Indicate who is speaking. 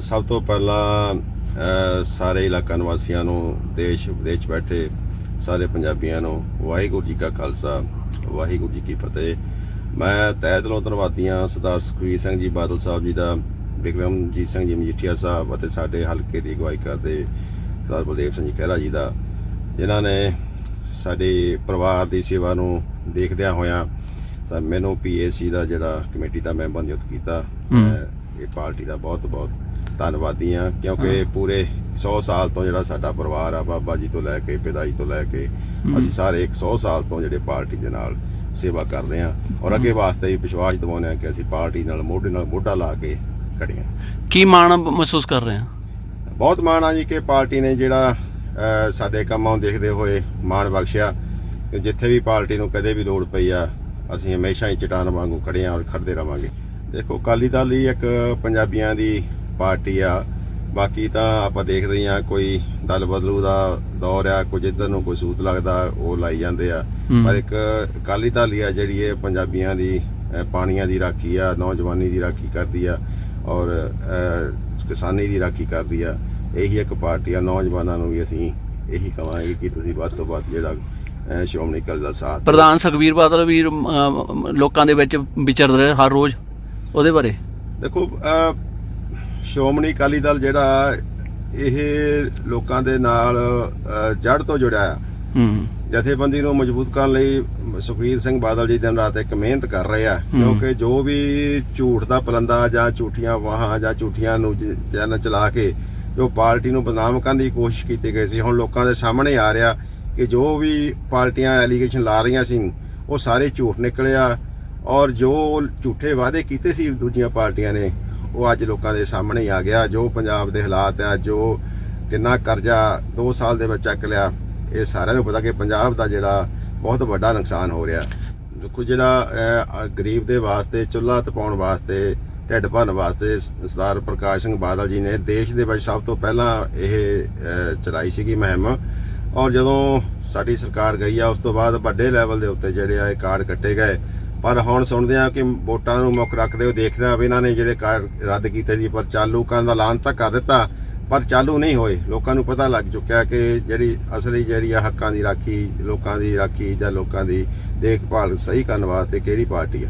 Speaker 1: ਸਭ ਤੋਂ ਪਹਿਲਾਂ ਸਾਰੇ ਇਲਾਕਾ ਨਿਵਾਸੀਆਂ ਨੂੰ ਦੇਸ਼ ਵਿਦੇਸ਼ ਬੈਠੇ ਸਾਰੇ ਪੰਜਾਬੀਆਂ ਨੂੰ ਵਾਹਿਗੁਰੂ ਜੀ ਕਾ ਖਾਲਸਾ ਵਾਹਿਗੁਰੂ ਜੀ ਕੀ ਫਤਿਹ। ਮੈਂ ਤਹਿ ਦਿਲੋਂ ਧੰਨਵਾਦੀ ਹਾਂ ਸਰਦਾਰ ਸੁਖਬੀਰ ਸਿੰਘ ਜੀ ਬਾਦਲ ਸਾਹਿਬ ਜੀ ਦਾ ਵਿਕਰਮਜੀਤ ਸਿੰਘ ਜੀ ਮਜੀਠੀਆ ਸਾਹਿਬ ਅਤੇ ਸਾਡੇ ਹਲਕੇ ਦੀ ਅਗਵਾਈ ਕਰਦੇ ਸਰਦਾਰ ਬਲਦੇਵ ਸਿੰਘ ਜੀ ਖਹਿਰਾ ਜੀ ਦਾ ਜਿਨ੍ਹਾਂ ਨੇ ਸਾਡੇ ਪਰਿਵਾਰ ਦੀ ਸੇਵਾ ਨੂੰ ਦੇਖਦਿਆਂ ਹੋਇਆਂ ਤਾਂ ਮੈਨੂੰ ਪੀਏਸੀ ਦਾ ਜਿਹੜਾ ਕਮੇਟੀ ਦਾ ਮੈਂਬਰ ਨਿਯੁਕਤ ਕੀਤਾ। ਇਹ ਪਾਰਟੀ ਦਾ ਬਹੁਤ ਬਹੁਤ ਧੰਨਵਾਦੀ ਹਾਂ ਕਿਉਂਕਿ ਪੂਰੇ 100 ਸਾਲ ਤੋਂ ਜਿਹੜਾ ਸਾਡਾ ਪਰਿਵਾਰ ਆ ਬਾਬਾ ਜੀ ਤੋਂ ਲੈ ਕੇ ਪਿਤਾ ਜੀ ਤੋਂ ਲੈ ਕੇ
Speaker 2: ਹੂੰ।
Speaker 1: ਅਸੀਂ ਸਾਰੇ 100 ਸਾਲ ਤੋਂ ਜਿਹੜੇ ਪਾਰਟੀ ਦੇ ਨਾਲ ਸੇਵਾ ਕਰਦੇ ਹਾਂ ਔਰ ਅੱਗੇ ਵਾਸਤੇ ਵੀ ਵਿਸ਼ਵਾਸ ਦਿਵਾਉਂਦੇ ਹਾਂ ਕਿ ਅਸੀਂ ਪਾਰਟੀ ਨਾਲ ਮੋਢੇ ਨਾਲ ਮੋਢਾ ਲਾ ਕੇ ਖੜੇ ਹਾਂ।
Speaker 2: ਕੀ ਮਾਣ ਮਹਿਸੂਸ ਕਰ ਰਹੇ ਆ
Speaker 1: ਬਹੁਤ ਮਾਣ ਆ ਜੀ ਕਿ ਪਾਰਟੀ ਨੇ ਜਿਹੜਾ ਸਾਡੇ ਕੰਮਾਂ ਨੂੰ ਦੇਖਦੇ ਹੋਏ ਮਾਣ ਬਖਸ਼ਿਆ ਕਿ ਜਿੱਥੇ ਵੀ ਪਾਰਟੀ ਨੂੰ ਕਦੇ ਵੀ ਲੋੜ ਪਈ ਆ ਅਸੀਂ ਹਮੇਸ਼ਾ ਹੀ ਚਟਾਨ ਵਾਂਗੂ ਖੜੇ ਆ ਔਰ ਖੜਦੇ ਰਵਾਂਗੇ। ਦੇਖੋ ਅਕਾਲੀ ਦਲ ਹੀ ਇੱਕ ਪੰਜਾਬੀਆਂ ਦੀ ਪਾਰਟੀ ਆ ਬਾਕੀ ਤਾਂ ਆਪਾਂ ਦੇਖਦੇ ਹਾਂ ਕੋਈ ਦਲ ਬਦਲੂ ਦਾ ਦੌਰ ਆ ਕੋਈ ਜਿੱਧਰ ਨੂੰ ਕੋਈ ਸੂਤ ਲੱਗਦਾ ਉਹ ਲਾਈ ਜਾਂਦੇ ਆ। ਪਰ ਇੱਕ ਅਕਾਲੀ ਦਲ ਹੀ ਆ ਜਿਹੜੀ ਇਹ ਪੰਜਾਬੀਆਂ ਦੀ ਪਾਣੀਆਂ ਦੀ ਰਾਖੀ ਆ ਨੌਜਵਾਨੀ ਦੀ ਰਾਖੀ ਕਰਦੀ ਆ ਔਰ ਕਿਸਾਨੀ ਦੀ ਰਾਖੀ ਕਰਦੀ ਆ ਇਹੀ ਇੱਕ ਪਾਰਟੀ ਆ ਨੌਜਵਾਨਾਂ ਨੂੰ ਵੀ ਅਸੀਂ ਇਹੀ ਕਵਾਂਗੇ ਕਿ ਤੁਸੀਂ ਵੱਧ ਤੋਂ ਵੱਧ ਜਿਹੜਾ ਸ਼੍ਰੋਮਣੀ ਅਕਾਲੀ ਦਲ ਸਾਥ।
Speaker 2: ਪ੍ਰਧਾਨ ਸੁਖਬੀਰ ਬਾਦਲ ਵੀ ਲੋਕਾਂ ਦੇ ਵਿੱਚ ਵਿਚਰ ਰਹੇ ਹਰ ਰੋਜ਼ ਉਹਦੇ ਬਾਰੇ?
Speaker 1: ਦੇਖੋ ਸ਼੍ਰੋਮਣੀ ਅਕਾਲੀ ਦਲ ਜਿਹੜਾ ਇਹ ਲੋਕਾਂ ਦੇ ਨਾਲ ਜੜ ਤੋਂ ਜੁੜਿਆ ਆ।
Speaker 2: ਹੂੰ।
Speaker 1: ਜਥੇਬੰਦੀ ਨੂੰ ਮਜ਼ਬੂਤ ਕਰਨ ਲਈ ਸੁਖਬੀਰ ਸਿੰਘ ਬਾਦਲ ਜੀ ਦਿਨ ਰਾਤ ਇੱਕ ਮਿਹਨਤ ਕਰ ਰਹੇ ਆ ਕਿਉਂਕਿ ਜੋ ਵੀ ਝੂਠ ਦਾ ਪਲੰਦਾ ਜਾਂ ਝੂਠੀਆਂ ਵਾਹਾਂ ਜਾਂ ਝੂਠੀਆਂ ਨੂੰ ਚੈਨਲ ਚਲਾ ਕੇ ਜੋ ਪਾਰਟੀ ਨੂੰ ਬਦਨਾਮ ਕਰਨ ਦੀ ਕੋਸ਼ਿਸ਼ ਕੀਤੀ ਗਈ ਸੀ ਹੁਣ ਲੋਕਾਂ ਦੇ ਸਾਹਮਣੇ ਆ ਰਿਹਾ ਕਿ ਜੋ ਵੀ ਪਾਰਟੀਆਂ ਐਲੀਗੇਸ਼ਨ ਲਾ ਰਹੀਆਂ ਸੀ ਉਹ ਸਾਰੇ ਝੂਠ ਨਿਕਲਿਆ ਔਰ ਜੋ ਝੂਠੇ ਵਾਅਦੇ ਕੀਤੇ ਸੀ ਦੂਜੀਆਂ ਪਾਰਟੀਆਂ ਨੇ, ਉਹ ਅੱਜ ਲੋਕਾਂ ਦੇ ਸਾਹਮਣੇ ਆ ਗਿਆ। ਜੋ ਪੰਜਾਬ ਦੇ ਹਾਲਾਤ ਆ, ਜੋ ਕਿੰਨਾ ਕਰਜ਼ਾ 2 ਸਾਲ ਦੇ ਵਿੱਚ ਚੱਕ ਲਿਆ, ਇਹ ਸਾਰਿਆਂ ਨੂੰ ਪਤਾ ਕਿ ਪੰਜਾਬ ਦਾ ਜਿਹੜਾ ਬਹੁਤ ਵੱਡਾ ਨੁਕਸਾਨ ਹੋ ਰਿਹਾ। ਦੇਖੋ ਜਿਹੜਾ ਗਰੀਬ ਦੇ ਵਾਸਤੇ, ਚੁੱਲ੍ਹਾ ਤਪਾਉਣ ਵਾਸਤੇ, ਢਿੱਡ ਭਰਨ ਵਾਸਤੇ ਸਰਦਾਰ ਪ੍ਰਕਾਸ਼ ਸਿੰਘ ਬਾਦਲ ਜੀ ਨੇ ਦੇਸ਼ ਦੇ ਵਿੱਚ ਸਭ ਤੋਂ ਪਹਿਲਾਂ ਇਹ ਚਲਾਈ ਸੀਗੀ ਮੁਹਿੰਮ। ਔਰ ਜਦੋਂ ਸਾਡੀ ਸਰਕਾਰ ਗਈ ਆ, ਉਸ ਤੋਂ ਬਾਅਦ ਵੱਡੇ ਲੈਵਲ ਦੇ ਉੱਤੇ ਜਿਹੜੇ ਆ ਇਹ ਕਾਰਡ ਕੱਟੇ ਗਏ। ਪਰ ਹੁਣ ਸੁਣਦੇ ਆ ਕਿ ਵੋਟਾਂ ਨੂੰ ਮੁੱਖ ਰੱਖਦੇ ਹੋ ਦੇਖਦੇ ਆ ਵੀ ਇਹਨਾਂ ਨੇ ਜਿਹੜੇ ਕਾਰਡ ਰੱਦ ਕੀਤੇ ਸੀ, ਪਰ ਚਾਲੂ ਕਰਨ ਦਾ ਐਲਾਨ ਤਾਂ ਕਰ ਦਿੱਤਾ, ਪਰ ਚਾਲੂ ਨਹੀਂ ਹੋਏ। ਲੋਕਾਂ ਨੂੰ ਪਤਾ ਲੱਗ ਚੁੱਕਿਆ ਕਿ ਜਿਹੜੀ ਅਸਲੀ ਜਿਹੜੀ ਆ ਹੱਕਾਂ ਦੀ ਰਾਖੀ, ਲੋਕਾਂ ਦੀ ਰਾਖੀ ਜਾਂ ਲੋਕਾਂ ਦੀ ਦੇਖਭਾਲ ਸਹੀ ਕਰਨ ਵਾਸਤੇ ਕਿਹੜੀ ਪਾਰਟੀ ਆ।